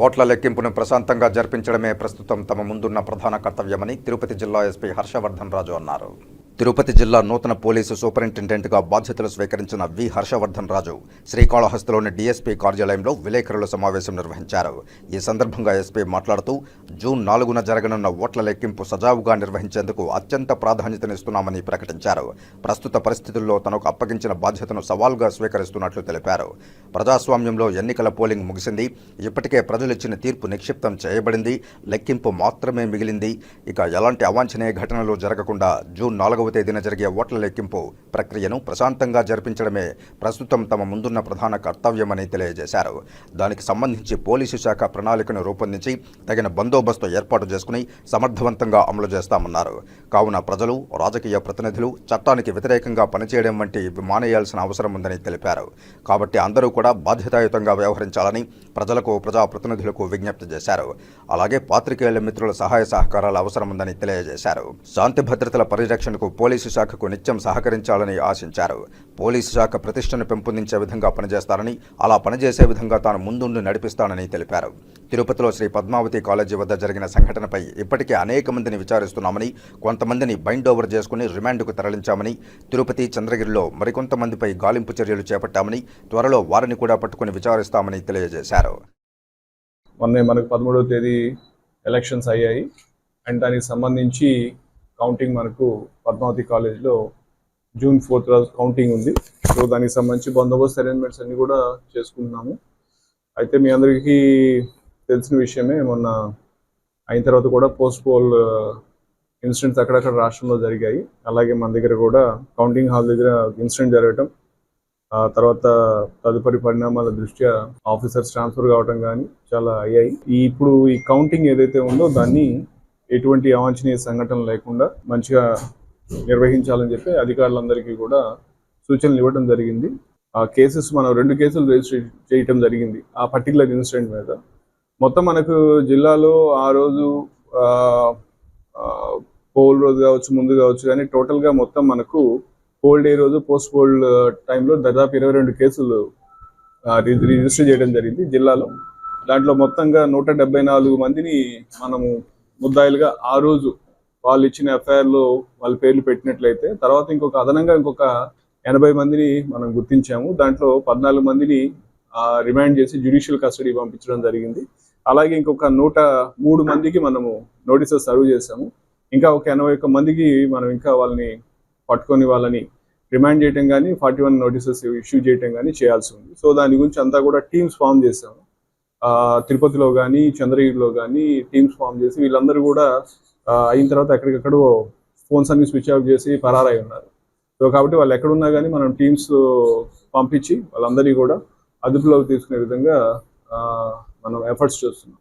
ఓట్ల లెక్కింపును ప్రశాంతంగా జరిపించడమే ప్రస్తుతం తమ ముందున్న ప్రధాన కర్తవ్యమని తిరుపతి జిల్లా ఎస్పీ హర్షవర్ధన్ రాజు అన్నారు. తిరుపతి జిల్లా నూతన పోలీసు సూపరింటెండెంట్గా బాధ్యతలు స్వీకరించిన వి హర్షవర్ధన్ రాజు శ్రీకాళహస్తిలోని డీఎస్పీ కార్యాలయంలో విలేకరుల సమావేశం నిర్వహించారు. ఈ సందర్భంగా ఎస్పీ మాట్లాడుతూ జూన్ నాలుగున జరగనున్న ఓట్ల లెక్కింపు సజావుగా నిర్వహించేందుకు అత్యంత ప్రాధాన్యతనిస్తున్నామని ప్రకటించారు. ప్రస్తుత పరిస్థితుల్లో తనకు అప్పగించిన బాధ్యతను సవాల్గా స్వీకరిస్తున్నట్లు తెలిపారు. ప్రజాస్వామ్యంలో ఎన్నికల పోలింగ్ ముగిసింది. ఇప్పటికే ప్రజలు ఇచ్చిన తీర్పు నిక్షిప్తం చేయబడింది. లెక్కింపు మాత్రమే మిగిలింది. ఇక ఎలాంటి అవాంఛనీయ ఘటనలు జరగకుండా జూన్ నాలుగవ తేదీన జరిగే ఓట్ల లెక్కింపు ప్రక్రియను ప్రశాంతంగా జరిపించడమే ప్రస్తుతం తమ ముందున్న ప్రధాన కర్తవ్యమని తెలియజేశారు. దానికి సంబంధించి పోలీసు శాఖ ప్రణాళికను రూపొందించి తగిన బందోబస్తు ఏర్పాటు చేసుకుని సమర్థవంతంగా అమలు చేస్తామన్నారు. కావున ప్రజలు రాజకీయ ప్రతినిధులు చట్టానికి వ్యతిరేకంగా పనిచేయడం వంటి మానేయాల్సిన అవసరం ఉందని తెలిపారు. కాబట్టి అందరూ కూడా బాధ్యతాయుతంగా వ్యవహరించాలని ప్రజలకు ప్రజాప్రతినిధులకు విజ్ఞప్తి చేశారు. అలాగే పాత్రికేయుల మిత్రుల సహాయ సహకారాలు అవసరం ఉందని తెలియజేశారు. శాంతి భద్రతల పరిరక్షణకు పోలీసు శాఖకు నిత్యం సహకరించాలని ఆశించారు. పోలీసు శాఖ ప్రతిష్టను పెంపొందించే విధంగా పనిచేస్తారని అలా పనిచేసే విధంగా తాను ముందుండి నడిపిస్తానని తెలిపారు. తిరుపతిలో శ్రీ పద్మావతి కాలేజీ వద్ద జరిగిన సంఘటనపై ఇప్పటికే అనేక మందిని విచారిస్తున్నామని కొంతమందిని బైండ్ ఓవర్ చేసుకుని రిమాండ్కు తరలించామని తిరుపతి చంద్రగిరిలో మరికొంతమందిపై గాలింపు చర్యలు చేపట్టామని త్వరలో వారిని కూడా పట్టుకుని విచారిస్తామని తెలియజేశారు. మొన్న మనకు పదమూడవ తేదీ ఎలక్షన్స్ అయ్యాయి. అండ్ దానికి సంబంధించి కౌంటింగ్ మనకు పద్మావతి కాలేజ్లో జూన్ ఫోర్త్ రోజు కౌంటింగ్ ఉంది. సో దానికి సంబంధించి బందోబస్తు అరేంజ్మెంట్స్ అన్ని కూడా చేసుకుంటున్నాము. అయితే మీ అందరికీ తెలిసిన విషయమే మొన్న అయిన తర్వాత కూడా పోస్ట్ పోల్ ఇన్సిడెంట్స్ అక్కడక్కడ రాష్ట్రంలో జరిగాయి. అలాగే మన దగ్గర కూడా కౌంటింగ్ హాల్ దగ్గర ఇన్సిడెంట్ జరగటం ఆ తర్వాత తదుపరి పరిణామాల దృష్ట్యా ఆఫీసర్స్ ట్రాన్స్ఫర్ కావటం కానీ చాలా అయ్యాయి. ఇప్పుడు ఈ కౌంటింగ్ ఏదైతే ఉందో దాన్ని ఎటువంటి అవాంఛనీయ సంఘటన లేకుండా మంచిగా నిర్వహించాలని చెప్పి అధికారులందరికీ కూడా సూచనలు ఇవ్వడం జరిగింది. ఆ కేసెస్ మనం రెండు కేసులు రిజిస్టర్ చేయటం జరిగింది. ఆ పర్టికులర్ ఇన్సిడెంట్ మీద. మొత్తం మనకు జిల్లాలో ఆ రోజు ఆ, పోల్ రోజు కావచ్చు ముందు కావచ్చు కానీ టోటల్గా మొత్తం మనకు పోల్ డే రోజు పోస్ట్ పోల్ టైంలో దాదాపు ఇరవై రెండు కేసులు రిజిస్టర్ చేయడం జరిగింది జిల్లాలో. దాంట్లో మొత్తంగా నూట నాలుగు మందిని మనము ముద్దాయిలుగా ఆ రోజు వాళ్ళు ఇచ్చిన ఎఫ్ఐఆర్లో వాళ్ళ పేర్లు పెట్టినట్లయితే తర్వాత ఇంకొక అదనంగా ఇంకొక ఎనభై మందిని మనం గుర్తించాము. దాంట్లో పద్నాలుగు మందిని రిమాండ్ చేసి జ్యుడిషియల్ కస్టడీ పంపించడం జరిగింది. అలాగే ఇంకొక నూట మూడు మందికి మనము నోటీసెస్ సర్వ్ చేసాము ఇంకా ఒక ఎనభై ఒక్క మందికి మనం ఇంకా వాళ్ళని పట్టుకొని వాళ్ళని రిమాండ్ చేయటం కానీ ఫార్టీ వన్ నోటీసెస్ ఇష్యూ చేయటం కానీ చేయాల్సి ఉంది. సో దాని గురించి అంతా కూడా టీమ్స్ ఫామ్ చేసాము తిరుపతిలో కానీ చంద్రగిరిలో కానీ టీమ్స్ ఫామ్ చేసి వీళ్ళందరూ కూడా అయిన తర్వాత ఎక్కడికక్కడ ఫోన్స్ అన్ని స్విచ్ ఆఫ్ చేసి పరారై ఉన్నారు. సో కాబట్టి వాళ్ళు ఎక్కడున్నా కానీ మనం టీమ్స్ పంపించి వాళ్ళందరినీ కూడా అదుపులోకి తీసుకునే విధంగా ఆ, మనం ఎఫర్ట్స్ చేస్తున్నాం.